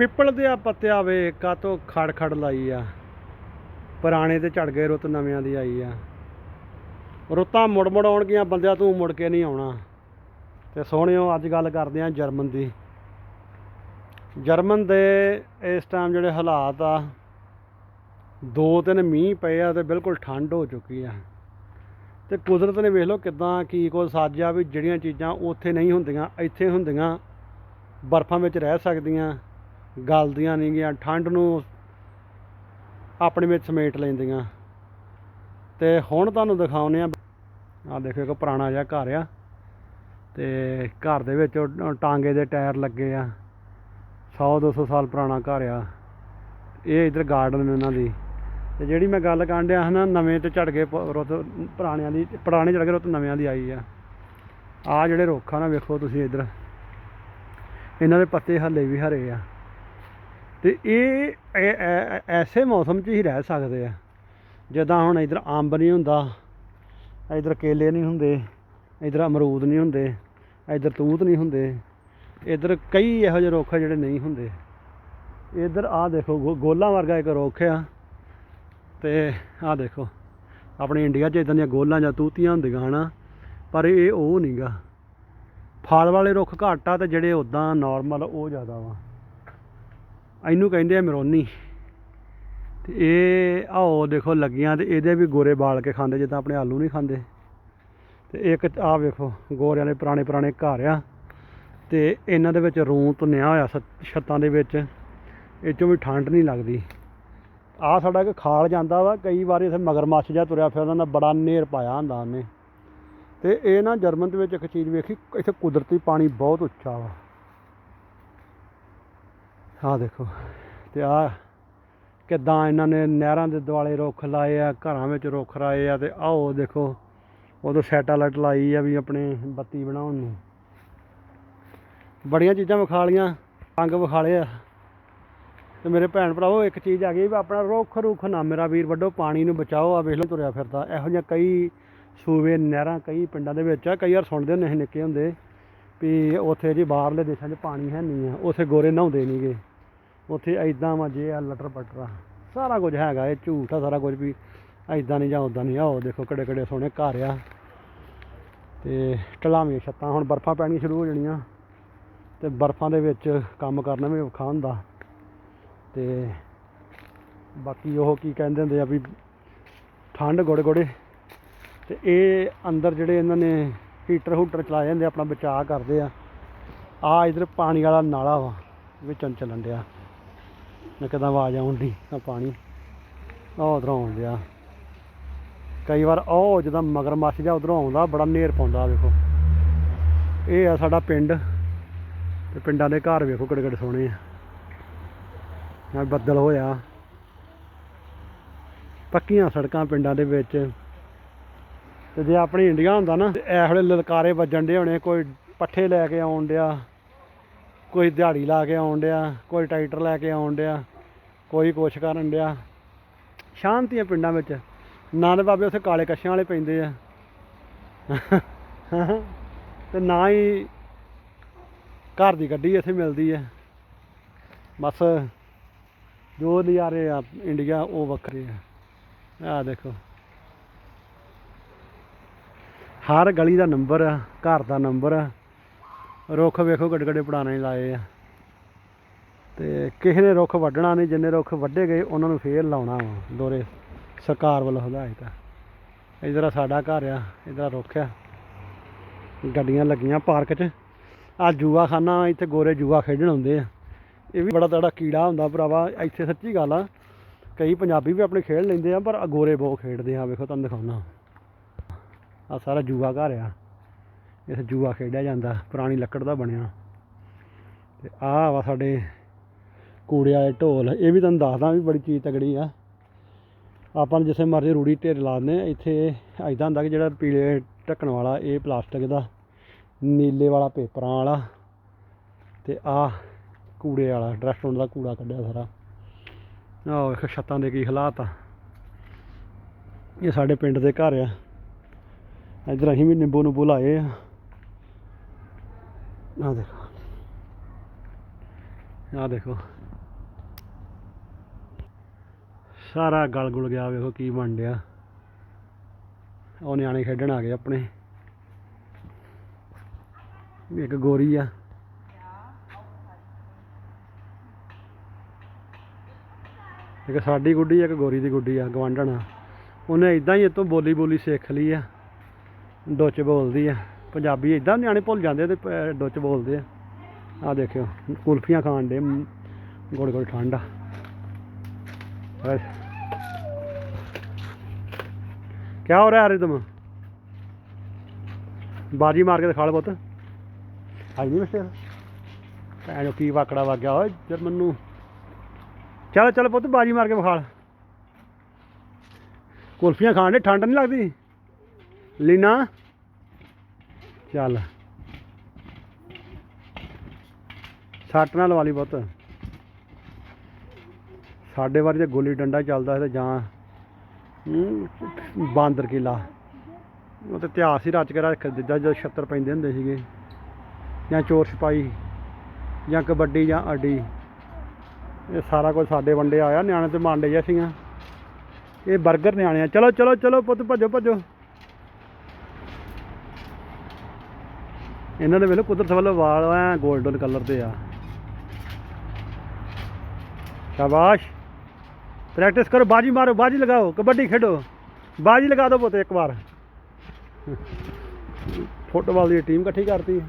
ਪਿੱਪਲ ਦੇ ਆ ਪੱਤਿਆ ਵੇ ਕਾਤੋਂ ਖੜ ਖੜ ਲਾਈ ਆ। ਪੁਰਾਣੇ ਤੇ ਝੜ ਗਏ ਰੁੱਤ, ਨਵਿਆਂ ਦੀ ਆਈ ਆ। ਰੁੱਤਾਂ ਮੁੜ ਮੁੜ ਆਉਣਗੀਆਂ, ਬੰਦਿਆਂ ਤੂੰ ਮੁੜ ਕੇ ਨਹੀਂ ਆਉਣਾ। ਤੇ ਸੋਹਣਿਓ, ਅੱਜ ਗੱਲ ਕਰਦੇ ਆ ਜਰਮਨ ਦੀ। ਜਰਮਨ ਦੇ ਇਸ ਟਾਈਮ ਜਿਹੜੇ ਹਾਲਾਤ ਆ, ਦੋ ਤਿੰਨ ਮੀਂਹ ਪਏ ਆ ਤੇ ਬਿਲਕੁਲ ਠੰਡ ਹੋ ਚੁੱਕੀ ਆ। ਤੇ ਕੁਦਰਤ ਨੇ ਵੇਖ ਲਓ ਕਿਦਾਂ ਕੀ ਕੁਝ ਸਾਜਿਆ ਵੀ ਜਿਹੜੀਆਂ ਚੀਜ਼ਾਂ ਉੱਥੇ ਨਹੀਂ ਹੁੰਦੀਆਂ, ਇੱਥੇ ਹੁੰਦੀਆਂ, ਬਰਫਾਂ ਵਿੱਚ ਰਹਿ ਸਕਦੀਆਂ। ਗਲਦੀਆਂ ਨਹੀਂ ਗੀਆਂ ਠੰਡ ਨੂੰ ਆਪਣੇ ਵਿੱਚ ਸਮੇਟ ਲੈਂਦੀਆਂ। ਤੇ ਹੁਣ ਤੁਹਾਨੂੰ ਦਿਖਾਉਂਦੇ ਆ ਆ ਦੇਖੋ ਇੱਕ ਪੁਰਾਣਾ ਜਿਹਾ ਘਰ ਆ। ਤੇ ਘਰ ਦੇ ਵਿੱਚ ਟਾਂਗੇ ਦੇ ਟਾਇਰ ਲੱਗੇ ਆ। 100 200 ਸਾਲ ਪੁਰਾਣਾ ਘਰ ਆ। ਇਹ ਇਧਰ ਗਾਰਡਨ ਨੇ ਉਹਨਾਂ ਦੀ। ਤੇ ਜਿਹੜੀ ਮੈਂ ਗੱਲ ਕਰਨ ਡਿਆ ਹਾਂ ਨਾ, ਨਵੇਂ ਤੇ ਝੜ ਗਏ ਰੁੱਤ ਪੁਰਾਣਿਆਂ ਦੀ, ਪੁਰਾਣੇ ਝੜ ਗਏ ਰੁੱਤ ਨਵਿਆਂ ਦੀ ਆਈ ਆ। ਆ ਜਿਹੜੇ ਰੁੱਖ ਆ ਨਾ, ਵੇਖੋ ਤੁਸੀਂ ਇਧਰ। ਇਹਨਾਂ ਦੇ ਪੱਤੇ ਹਲੇ ਵੀ ਹਰੇ ਆ। ਤੇ ਇਹ ਐ- ਐਸੇ ਮੌਸਮ 'ਚ ਹੀ ਰਹਿ ਸਕਦੇ ਆ। ਜਿੱਦਾਂ ਹੁਣ ਇਧਰ ਅੰਬ ਨਹੀਂ ਹੁੰਦਾ, ਇਧਰ ਕੇਲੇ ਨਹੀਂ ਹੁੰਦੇ, ਇਧਰ ਅਮਰੂਦ ਨਹੀਂ ਹੁੰਦੇ, ਇਧਰ ਤੂਤ ਨਹੀਂ ਹੁੰਦੇ, ਇਧਰ ਕਈ ਇਹੋ ਜਿਹੇ ਰੁੱਖ ਆ ਜਿਹੜੇ ਨਹੀਂ ਹੁੰਦੇ। ਇਧਰ ਆਹ ਦੇਖੋ, ਗੋ- ਗੋਲਾਂ ਵਰਗਾ ਇੱਕ ਰੁੱਖ ਆ। ਤੇ ਆਹ ਦੇਖੋ, ਆਪਣੇ ਇੰਡੀਆ 'ਚ ਇਦਾਂ ਦੀਆਂ ਗੋਲਾਂ ਜਾਂ ਤੂਤੀਆਂ ਹੁੰਦੀਆਂ ਹਨਾ, ਪਰ ਇਹ ਉਹ ਨਹੀਂਗਾ ਫਲ ਵਾਲੇ ਰੁੱਖ ਘੱਟ ਆ ਤੇ ਜਿਹੜੇ ਉਦਾਂ ਨਾਰਮਲ ਉਹ ਜ਼ਿਆਦਾ ਵਾ। ਇਹਨੂੰ ਕਹਿੰਦੇ ਆ ਮਰੋਨੀ। ਤੇ ਇਹ ਆਓ ਦੇਖੋ ਲੱਗੀਆਂ ਤੇ ਇਹਦੇ ਵੀ ਗੋਰੇ ਬਾਲ ਕੇ ਖਾਂਦੇ, ਜਿੱਦਾਂ ਆਪਣੇ ਆਲੂ ਨਹੀਂ ਖਾਂਦੇ। ਤੇ ਇੱਕ ਆਹ ਵੇਖੋ, ਗੋਰਿਆਂ ਦੇ ਪੁਰਾਣੇ ਪੁਰਾਣੇ ਘਰ ਆ। ਤੇ ਇਹਨਾਂ ਦੇ ਵਿੱਚ ਰੂੰ ਤੁੰਨਿਆ ਹੋਇਆ ਸ- ਛੱਤਾਂ ਦੇ ਵਿੱਚ। ਇਹ ਚੋਂ ਵੀ ਠੰਡ ਨਹੀਂ ਲੱਗਦੀ। ਆ ਸਾਡਾ ਇੱਕ ਖਾਲ ਜਾਂਦਾ ਵਾ, ਕਈ ਵਾਰੀ ਇੱਥੇ ਮਗਰਮੱਛ ਜਿਹਾ ਤੁਰਿਆ ਫਿਰਦਾ ਹੁੰਦਾ ਬੜਾ ਨੇਰ ਪਾਇਆ ਹੁੰਦਾ ਉਹਨੇ। ਤੇ ਇਹ ਨਾ ਜਰਮਨ ਦੇ ਵਿੱਚ ਇੱਕ ਚੀਜ਼ ਵੇਖੀ, ਇੱਥੇ ਕੁਦਰਤੀ ਪਾਣੀ ਬਹੁਤ ਉੱਚਾ ਵਾ। ਆਹ ਦੇਖੋ, ਤੇ ਆ ਕਿੱਦਾਂ ਇਹਨਾਂ ਨੇ ਨਹਿਰਾਂ ਦੇ ਦੁਆਲੇ ਰੁੱਖ ਲਾਏ ਆ, ਘਰਾਂ ਵਿੱਚ ਰੁੱਖ ਲਾਏ ਆ, ਤੇ ਆਓ ਦੇਖੋ, ਉਦੋਂ ਸੈਟਲਾਈਟ ਲਾਈ ਆ ਵੀ ਆਪਣੇ ਬੱਤੀ ਬਣਾਉਣ ਨੂੰ। ਬੜੀਆਂ ਚੀਜ਼ਾਂ ਵਿਖਾ ਲੀਆਂ ਰੰਗ ਵਿਖਾਲੇ ਆ। ਤੇ ਮੇਰੇ ਭੈਣ ਭਰਾਵੋ, ਇੱਕ ਚੀਜ਼ ਆ ਗਈ ਵੀ ਆਪਣਾ ਰੁੱਖ ਰੁੱਖ ਨਾ, ਮੇਰਾ ਵੀਰ ਵੱਡੋ, ਪਾਣੀ ਨੂੰ ਬਚਾਓ ਆ ਵੇਖ ਲਓ ਤੁਰਿਆ ਫਿਰਦਾ। ਇਹੋ ਜਿਹੀਆਂ ਕਈ ਸੂਬੇ, ਨਹਿਰਾਂ ਕਈ ਪਿੰਡਾਂ ਦੇ ਵਿੱਚ ਆ, ਕਈ ਵਾਰ ਸੁਣਦੇ ਹੁੰਦੇ ਸੀ ਨਿੱਕੇ ਹੁੰਦੇ ਵੀ ਉੱਥੇ ਜੀ ਬਾਹਰਲੇ ਦੇਸ਼ਾਂ 'ਚ ਪਾਣੀ ਹੈ ਨਹੀਂ ਆ, ਉੱਥੇ ਗੋਰੇ ਨਹਾਉਂਦੇ ਨਹੀਂਗੇ ਉੱਥੇ ਐਦਾਂ ਵਾ ਜੇ ਆ ਲਟਰ ਪਟਰ ਆ। ਸਾਰਾ ਕੁਝ ਹੈਗਾ, ਇਹ ਝੂਠ ਆ ਸਾਰਾ ਕੁਝ ਵੀ। ਐਦਾਂ ਨਹੀਂ ਜਾਂ ਉਦਾਂ ਨਹੀਂ ਆਓ ਦੇਖੋ ਕਿਹੜੇ ਕਿਹੜੇ ਸੋਹਣੇ ਘਰ ਆ। ਤੇ ਢਲਾਵੀਆਂ ਛੱਤਾਂ, ਹੁਣ ਬਰਫਾਂ ਪੈਣੀਆਂ ਸ਼ੁਰੂ ਹੋ ਜਾਣੀਆਂ। ਤੇ ਬਰਫਾਂ ਦੇ ਵਿੱਚ ਕੰਮ ਕਰਨਾ ਵੀ ਔਖਾ ਹੁੰਦਾ। ਤੇ ਬਾਕੀ ਉਹ ਕੀ ਕਹਿੰਦੇ ਹੁੰਦੇ ਆ ਵੀ ਠੰਡ ਗੋੜੇ ਗੋੜੇ ਤੇ ਇਹ ਅੰਦਰ ਜਿਹੜੇ ਇਹਨਾਂ ਨੇ ਹੀਟਰ ਹੂਟਰ ਚਲਾਏ ਜਾਂਦੇ ਆਪਣਾ ਬਚਾਅ ਕਰਦੇ ਆ। ਆ ਇਧਰ ਪਾਣੀ ਵਾਲਾ ਨਾਲਾ ਵਾ, ਵਿੱਚ ਚੱਲਣ ਡਿਆ। ਮੈਂ ਕਿਦਾਂ ਆਵਾਜ਼ ਆਉਣ ਦੀ ਆ ਪਾਣੀ ਉਹ ਉਧਰੋਂ ਆਉਣ ਡਿਆ। ਕਈ ਵਾਰ ਉਹ ਜਦੋਂ ਮਗਰਮੱਛ ਜਾਂ ਉਧਰੋਂ ਆਉਂਦਾ, ਬੜਾ ਨੇਰ ਪਾਉਂਦਾ ਵੇਖੋ ਇਹ ਆ ਸਾਡਾ ਪਿੰਡ, ਤੇ ਪਿੰਡਾਂ ਦੇ ਘਰ ਵੇਖੋ ਕਿਹੜੇ ਕਿਹੜੇ ਸੋਹਣੇ ਆ। ਨਾਲ ਬੱਦਲ ਹੋਇਆ। ਪੱਕੀਆਂ ਸੜਕਾਂ ਪਿੰਡਾਂ ਦੇ ਵਿੱਚ। ਤੇ ਜੇ ਆਪਣੀ ਇੰਡੀਆ ਹੁੰਦਾ ਨਾ, ਤੇ ਇਹ ਵੇਲੇ ਲਲਕਾਰੇ ਵੱਜਣ ਦੇ ਹੋਣੇ, ਕੋਈ ਪੱਠੇ ਲੈ ਕੇ ਆਉਣ ਡਿਆ। ਕੋਈ ਦਿਹਾੜੀ ਲਾ ਕੇ ਆਉਣ ਡਿਆ, ਕੋਈ ਟਰੈਕਟਰ ਲੈ ਕੇ ਆਉਣ ਡਿਆ, ਕੋਈ ਕੁਛ ਕਰਨ ਡਿਆ। ਸ਼ਾਂਤੀ ਹੈ ਪਿੰਡਾਂ ਵਿੱਚ। ਨਾਨਕ ਬਾਬੇ ਉੱਥੇ ਕਾਲੇ ਕੱਛਾਂ ਵਾਲੇ ਪੈਂਦੇ ਆ। ਤੇ ਨਾ ਹੀ ਘਰ ਦੀ ਗੱਡੀ ਇੱਥੇ ਮਿਲਦੀ ਹੈ ਬਸ ਜੋ ਨਜ਼ਾਰੇ ਆ ਇੰਡੀਆ, ਉਹ ਵੱਖਰੇ ਆ। ਆ ਦੇਖੋ। ਹਰ ਗਲੀ ਦਾ ਨੰਬਰ ਆ, ਘਰ ਦਾ ਨੰਬਰ ਆ। ਰੁੱਖ ਵੇਖੋ ਗੱਡੇ ਗੱਡੇ ਪੁਰਾਣੇ ਲਾਏ ਆ। ਤੇ ਕਿਸੇ ਨੇ ਰੁੱਖ ਵੱਢਣਾ ਨਹੀਂ, ਜਿੰਨੇ ਰੁੱਖ ਵੱਢੇ ਗਏ, ਉਹਨਾਂ ਨੂੰ ਫੇਰ ਲਾਉਣਾ ਵਾ, ਦੋਰੇ ਸਰਕਾਰ ਵੱਲੋਂ ਹਦਾਇਤ ਆ। ਇਧਰ ਸਾਡਾ ਘਰ ਆ, ਇਧਰ ਰੁੱਖ ਆ। ਗੱਡੀਆਂ ਲੱਗੀਆਂ ਪਾਰਕ 'ਚ। ਆ ਜੂਆ ਖਾਨਾ ਇੱਥੇ ਗੋਰੇ ਜੂਆ ਖੇਡਣ ਆਉਂਦੇ ਆ। ਇਹ ਵੀ ਬੜਾ ਤੜਾ ਕੀੜਾ ਹੁੰਦਾ ਭਰਾਵਾ, ਇੱਥੇ ਸੱਚੀ ਗੱਲ ਆ। ਕਈ ਪੰਜਾਬੀ ਵੀ ਆਪਣੇ ਖੇਡ ਲੈਂਦੇ ਆ, ਪਰ ਗੋਰੇ ਬਹੁਤ ਖੇਡਦੇ ਆ ਵੇਖੋ, ਤੁਹਾਨੂੰ ਦਿਖਾਉਣਾ ਆ ਸਾਰਾ ਜੂਆ ਘਰ ਆ। ਇੱਥੇ ਜੂਆ ਖੇਡਿਆ ਜਾਂਦਾ, ਪੁਰਾਣੀ ਲੱਕੜ ਦਾ ਬਣਿਆ। ਤੇ ਆਹ ਵਾ ਸਾਡੇ ਕੂੜੇ ਵਾਲੇ ਢੋਲ, ਇਹ ਵੀ ਤੁਹਾਨੂੰ ਦੱਸਦਾ ਵੀ ਬੜੀ ਚੀਜ਼ ਤਗੜੀ ਆ। ਆਪਾਂ ਜਿੱਥੇ ਮਰਜ਼ੀ ਰੂੜੀ ਢੇਰ ਲਾ ਦਿੰਦੇ ਆ। ਇੱਥੇ ਐਦਾਂ ਹੁੰਦਾ ਕਿ ਜਿਹੜਾ ਪੀਲੇ ਢੱਕਣ ਵਾਲਾ, ਇਹ ਪਲਾਸਟਿਕ ਦਾ, ਨੀਲੇ ਵਾਲਾ ਪੇਪਰਾਂ ਵਾਲਾ, ਤੇ ਆਹ ਕੂੜੇ ਵਾਲਾ ਰੈਸਟੋਰੈਂਟ ਦਾ ਕੂੜਾ ਕੱਢਿਆ ਸਾਰਾ। ਆਹ ਵੇਖੋ ਛੱਤਾਂ ਦੇ ਕੀ ਹਾਲਾਤ ਆ। ਇਹ ਸਾਡੇ ਪਿੰਡ ਦੇ ਘਰ ਆ। ਇੱਧਰ ਅਸੀਂ ਵੀ ਨਿੰਬੂ ਨੂੰਬੂ ਲਾਏ ਆ। ਆ ਦੇਖੋ। ਆ ਦੇਖੋ। ਸਾਰਾ ਗਲ ਗੁਲ ਗਿਆ, ਵੇਖੋ ਕੀ ਬਣ ਡਿਆ ਉਹ ਨਿਆਣੇ ਖੇਡਣ ਆ ਗਏ ਆਪਣੇ। ਇੱਕ ਗੋਰੀ ਆ। ਇੱਕ ਸਾਡੀ ਗੁੱਡੀ, ਇੱਕ ਗੋਰੀ ਦੀ ਗੁੱਡੀ ਆ, ਗਵਾਂਢਣਾ ਉਹਨੇ ਇਦਾਂ ਹੀ ਇਤੋਂ ਬੋਲੀ ਬੋਲੀ ਸਿੱਖ ਲਈ ਆ। ਡੋਚ ਬੋਲਦੀ ਆ। ਪੰਜਾਬੀ ਇਦਾਂ ਨਿਆਣੇ ਭੁੱਲ ਜਾਂਦੇ ਤੇ ਪ- ਡੁੱਚ ਬੋਲਦੇ ਆ। ਆ ਦੇਖਿਓ, ਕੁਲਫੀਆਂ ਖਾਣ ਦੇ ਗੋੜ ਗੋੜ ਠੰਡ ਆ। ਕੀ ਹੋ ਰਿਹਾ ਰਿਦਮ ਬਾਜੀ ਮਾਰ ਕੇ ਦਿਖਾ ਲੈ ਪੁੱਤ। ਆਈ ਨਹੀਂ ਮਿਸਟਰ ਭੈਣੋ ਕੀ ਵਾਕੜਾ ਵਗ ਗਿਆ ਓਏ ਜਰਮਨ ਨੂੰ ਚੱਲ ਚੱਲ ਪੁੱਤ, ਬਾਜੀ ਮਾਰ ਕੇ ਵਿਖਾਲ ਕੁਲਫੀਆਂ ਖਾਣ ਦੇ ਠੰਡ ਨਹੀਂ ਲੱਗਦੀ? ਲੀਨਾ? ਚੱਲ। ਸੱਟ ਨਾਲ ਲਵਾ ਲਈ ਪੁੱਤ ਸਾਡੇ ਵਾਰੀ ਤੇ ਗੋਲੀ ਡੰਡਾ ਚੱਲਦਾ ਸੀ ਤੇ ਜਾਂ ਬਾਂਦਰ ਕਿਲਾ। ਉਹ ਤੇ ਇਤਿਹਾਸ ਹੀ ਰਚ ਕੇ ਰੱਖ ਦਿੱਤਾ, ਜਦੋਂ ਛੱਤਰ ਪੈਂਦੇ ਹੁੰਦੇ ਸੀਗੇ। ਜਾਂ ਚੋਰ ਛਪਾਈ ਜਾਂ ਕਬੱਡੀ, ਜਾਂ ਅੱਡੀ ਇਹ ਸਾਰਾ ਕੁਝ ਸਾਡੇ ਵੰਡੇ ਆਇਆ, ਨਿਆਣੇ ਤੇ ਮਾਂਡੇ ਜਿਹਾ ਸੀਗਾ ਇਹ 버ਗਰ ਨਿਆਣੇ ਆ ਚਲੋ ਚਲੋ ਚਲੋ, ਪੁੱਤ, ਭੱਜੋ ਭੱਜੋ। ਇਹਨਾਂ ਦੇ ਵੇਖ ਲਓ ਕੁਦਰਤ ਵੱਲੋਂ ਵਾਲ ਆ 골ਡਨ ਕਲਰ ਦੇ ਆ। ਸ਼ਾਬਾਸ਼। ਪ੍ਰੈਕਟਿਸ ਕਰੋ, ਬਾਜੀ ਮਾਰੋ, ਬਾਜੀ ਲਗਾਓ, ਕਬੱਡੀ ਖੇਡੋ। ਬਾਜੀ ਲਗਾ ਦਿਓ ਪੁੱਤ ਇੱਕ ਵਾਰ। ਫੁੱਟਬਾਲ ਦੀ ਟੀਮ ਇਕੱਠੀ ਕਰਤੀ।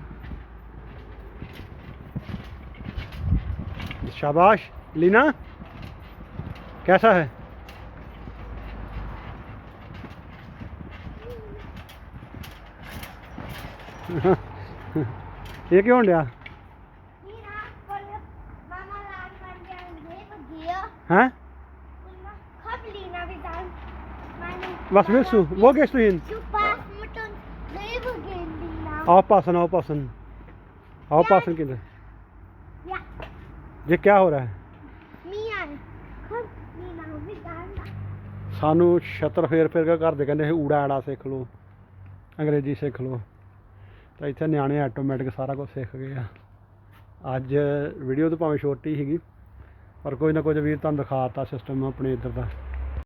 शाबाश ਲੀਨਾ कैसा ਹੈ? हाँ क्यों होंडिया Mira, con Mama laat van jou leven gear. हैं Kablina we dan. Wat willst du? Wo gehst du hin? Super, moet ons leven gehen, Lina. Aufpassen, aufpassen. Aufpassen, Kinder. Ja, ये क्या हो रहा है Mia. Kom, Lina, we dan. ਸਾਨੂੰ ਛਤਰ ਫੇਰ ਫੇਰ ਕੇ ਘਰ ਦੇ ਕਹਿੰਦੇ ਸੀ ਊੜਾ ਤਾਂ ਇੱਥੇ ਨਿਆਣੇ ਆਟੋਮੈਟਿਕ ਸਾਰਾ ਕੁਝ ਸਿੱਖ ਗਏ ਆ। ਅੱਜ ਵੀਡੀਓ ਤਾਂ ਭਾਵੇਂ ਛੋਟੀ ਸੀਗੀ, ਪਰ ਕੋਈ ਨਾ ਕੁਝ ਵੀਰ ਤੁਹਾਨੂੰ ਦਿਖਾਤਾ ਸਿਸਟਮ ਆਪਣੇ ਇੱਧਰ ਦਾ।